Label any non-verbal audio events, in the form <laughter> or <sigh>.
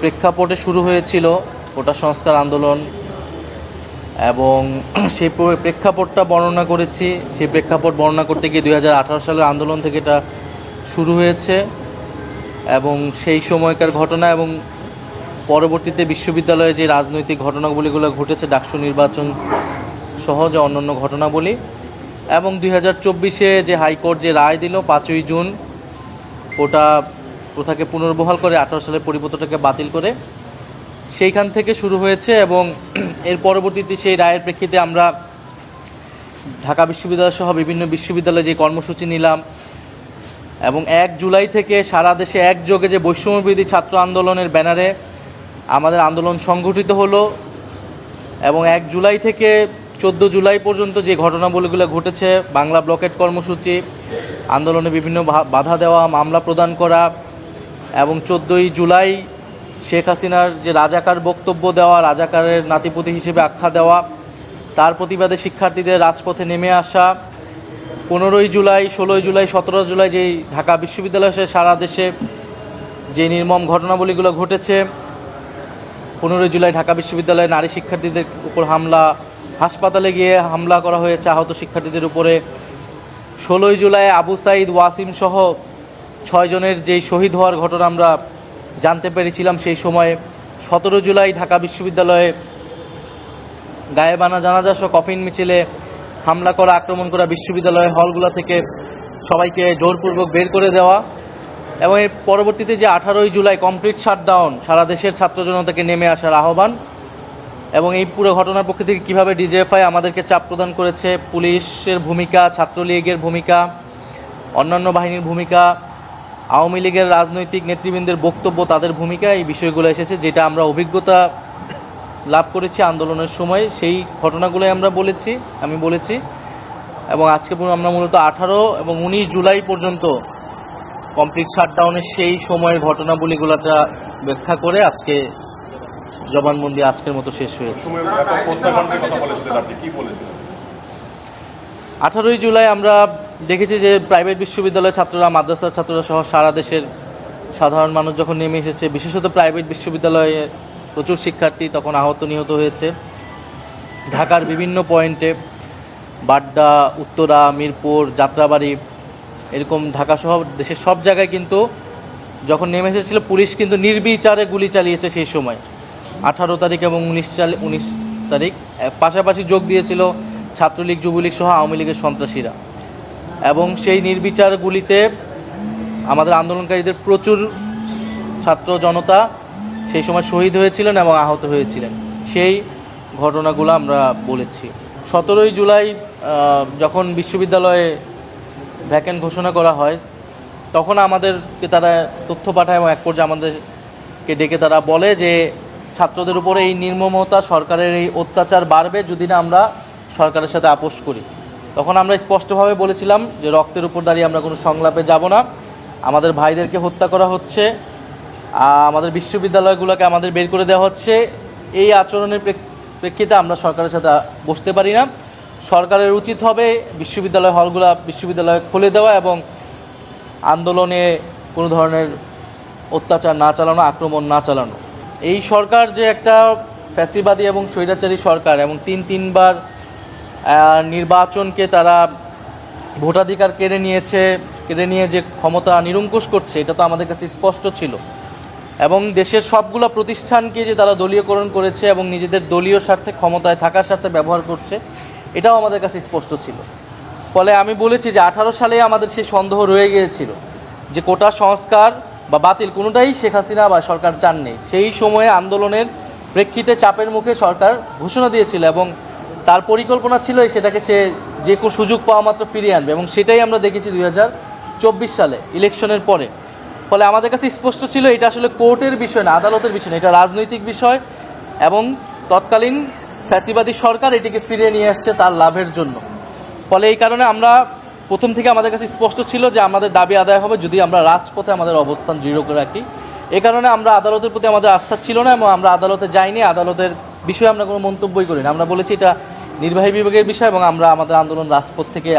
প্রেক্ষাপটে শুরু হয়েছিল কোটা সংস্কার আন্দোলন এবং <clears throat> সেই প্রেক্ষাপটটা বর্ণনা করেছি। সেই প্রেক্ষাপট বর্ণনা করতে গিয়ে দুই হাজার আঠারো সালের আন্দোলন থেকে এটা শুরু হয়েছে এবং সেই সময়কার ঘটনা এবং পরবর্তীতে বিশ্ববিদ্যালয়ে যে রাজনৈতিক ঘটনাগুলিগুলো ঘটেছে, ডাকসু নির্বাচন সহ যে অন্যান্য ঘটনাবলী এবং দুই হাজার চব্বিশে যে হাইকোর্ট যে রায় দিল পাঁচই জুন, ওটা প্রথাকে পুনর্বহাল করে আঠারো সালের পরিপত্রটাকে বাতিল করে সেইখান থেকে শুরু হয়েছে এবং <clears throat> এর পরবর্তীতে সেই রায়ের প্রেক্ষিতে আমরা ঢাকা বিশ্ববিদ্যালয় সহ বিভিন্ন বিশ্ববিদ্যালয়ে যে কর্মসূচি নিলাম এবং এক জুলাই থেকে সারা দেশে একযোগে যে বৈষম্যবিধি ছাত্র আন্দোলনের ব্যানারে আমাদের আন্দোলন সংগঠিত হলো এবং এক জুলাই থেকে চোদ্দ জুলাই পর্যন্ত যে ঘটনাবলীগুলো ঘটেছে, বাংলা ব্লকেট কর্মসূচি, আন্দোলনে বিভিন্ন বাধা দেওয়া, মামলা প্রদান করা এবং চোদ্দোই জুলাই শেখ হাসিনার যে রাজাকার বক্তব্য দেওয়া, রাজাকারের নাতিপতি হিসেবে আখ্যা দেওয়া, তার প্রতিবাদে শিক্ষার্থীদের রাজপথে নেমে আসা, পনেরোই জুলাই, ষোলোই জুলাই সতেরো জুলাই যেই ঢাকা বিশ্ববিদ্যালয় সহ সারা দেশে যে নির্মম ঘটনাবলীগুলো ঘটেছে, পনেরোই জুলাই ঢাকা বিশ্ববিদ্যালয়ে নারী শিক্ষার্থীদের উপর হামলা, হাসপাতালে গিয়ে হামলা করা হয়েছে আহত শিক্ষার্থীদের উপরে, ষোলোই জুলাই আবু সাইদ ওয়াসিম সহ ছয়জনের যেই শহীদ হওয়ার ঘটনা আমরা জানতে পেরেছিলাম, সেই সময়ে সতেরো জুলাই ঢাকা বিশ্ববিদ্যালয়ে গায়েবানা জানাজা সহ কফিন মিছিলে হামলা করা, আক্রমণ করা বিশ্ববিদ্যালয়ের হলগুলো থেকে সবাইকে জোরপূর্বক বের করে দেওয়া এবং এর পরবর্তীতে যে আঠারোই জুলাই কমপ্লিট শাটডাউন, সারা দেশের ছাত্র জনতাকে নেমে আসার আহ্বান এবং এই পুরো ঘটনার পক্ষ থেকে কীভাবে ডিজিএফআই আমাদেরকে চাপ প্রদান করেছে, পুলিশের ভূমিকা, ছাত্রলীগের ভূমিকা, অন্যান্য বাহিনীর ভূমিকা আওয়ামী লীগের রাজনৈতিক নেতৃবৃন্দের বক্তব্য তাদের ভূমিকা এই বিষয়গুলো এসেছে যেটা আমরা অভিজ্ঞতা লাভ করেছি আন্দোলনের সময়। সেই ঘটনাগুলোই আমরা বলেছি আমি বলেছি। এবং আজকে আমরা মূলত আঠারো এবং উনিশ জুলাই পর্যন্ত কমপ্লিট শাটডাউনের সেই সময়ের ঘটনাবলীগুলোটা ব্যাখ্যা করে আজকে জবানবন্দি আজকের মতো শেষ হয়েছে। আঠারোই জুলাই আমরা দেখেছি যে প্রাইভেট বিশ্ববিদ্যালয়ের ছাত্ররা, মাদ্রাসার ছাত্ররা সহ সারা দেশের সাধারণ মানুষ যখন নেমে এসেছে, বিশেষত প্রাইভেট বিশ্ববিদ্যালয়ে প্রচুর শিক্ষার্থী তখন আহত নিহত হয়েছে। ঢাকার বিভিন্ন পয়েন্টে বাড্ডা, উত্তরা, মিরপুর, যাত্রাবাড়ি, এরকম ঢাকা সহ দেশের সব জায়গায় কিন্তু যখন নেমে এসেছিল, পুলিশ কিন্তু নির্বিচারে গুলি চালিয়েছে সেই সময়। আঠারো তারিখ এবং উনিশ চাল উনিশ তারিখ, পাশাপাশি যোগ দিয়েছিল ছাত্রলীগ, যুবলীগ সহ আওয়ামী লীগের সন্ত্রাসীরা। এবং সেই নির্বিচার গুলিতে আমাদের আন্দোলনকারীদের প্রচুর ছাত্র জনতা সেই সময় শহীদ হয়েছিলেন এবং আহত হয়েছিলেন। সেই ঘটনাগুলো আমরা বলেছি। সতেরোই জুলাই যখন বিশ্ববিদ্যালয়ে ভ্যাকেন্ট ঘোষণা করা হয়, তখন আমাদেরকে তারা তথ্য পাঠায় এবং এক পর্যায়ে আমাদেরকে ডেকে তারা বলে যে, ছাত্রদের উপরে এই নির্মমতা, সরকারের এই অত্যাচার বাড়বে যদি না আমরা সরকারের সাথে আপোষ করি। তখন আমরা স্পষ্টভাবে বলেছিলাম যে রক্তের উপর দাঁড়িয়ে আমরা কোনো সংলাপে যাব না। আমাদের ভাইদেরকে হত্যা করা হচ্ছে আমাদের বিশ্ববিদ্যালয়গুলোকে আমাদের বের করে দেওয়া হচ্ছে। এই আচরণের প্রেক্ষিতে আমরা সরকারের সাথে বসতে পারি না। সরকারের উচিত হবে বিশ্ববিদ্যালয় হলগুলো বিশ্ববিদ্যালয় খুলে দেওয়া এবং আন্দোলনে কোনো ধরনের অত্যাচার না চালানো, আক্রমণ না চালানো। এই সরকার যে একটা ফ্যাসিবাদী এবং স্বৈরাচারী সরকার, এবং তিন তিনবার নির্বাচনকে তারা ভোটাধিকার কেড়ে নিয়েছে, কেড়ে নিয়ে যে ক্ষমতা নিরঙ্কুশ করছে, এটা তো আমাদের কাছে স্পষ্ট ছিল। এবং দেশের সবগুলো প্রতিষ্ঠানকে যে তারা দলীয়করণ করেছে এবং নিজেদের দলীয় স্বার্থে ক্ষমতায় থাকার স্বার্থে ব্যবহার করছে, এটাও আমাদের কাছে স্পষ্ট ছিল। ফলে আমি বলেছি যে আঠারো সালে আমাদের সেই সন্দেহ রয়ে গিয়েছিল যে কোটা সংস্কার বা বাতিল কোনোটাই শেখ হাসিনা বা সরকার চাননি। সেই সময়ে আন্দোলনের প্রেক্ষিতে চাপের মুখে সরকার ঘোষণা দিয়েছিল এবং তার পরিকল্পনা ছিল সেটাকে সে যে কোনো সুযোগ পাওয়া মাত্র ফিরিয়ে আনবে এবং সেটাই আমরা দেখেছি দুই চব্বিশ সালে, ইলেকশনের পরে। ফলে আমাদের কাছে স্পষ্ট ছিল এটা আসলে কোর্টের বিষয় না, আদালতের বিষয় না, এটা রাজনৈতিক বিষয় এবং তৎকালীন ফ্যাসিবাদী সরকার এটিকে ফিরিয়ে নিয়ে আসছে তার লাভের জন্য। ফলে এই কারণে আমরা প্রথম থেকে আমাদের কাছে স্পষ্ট ছিল যে আমাদের দাবি আদায় হবে যদি আমরা রাজপথে আমাদের অবস্থান দৃঢ় করে রাখি। এই কারণে আমরা আদালতের প্রতি আমাদের আস্থা ছিল না এবং আমরা আদালতে যাইনি, আদালতের বিষয়ে আমরা কোনো মন্তব্যই করি না আমরা বলেছি এটা নির্বাহী বিভাগের বিষয় এবং আমরা আমাদের আন্দোলন রাজপথ থেকে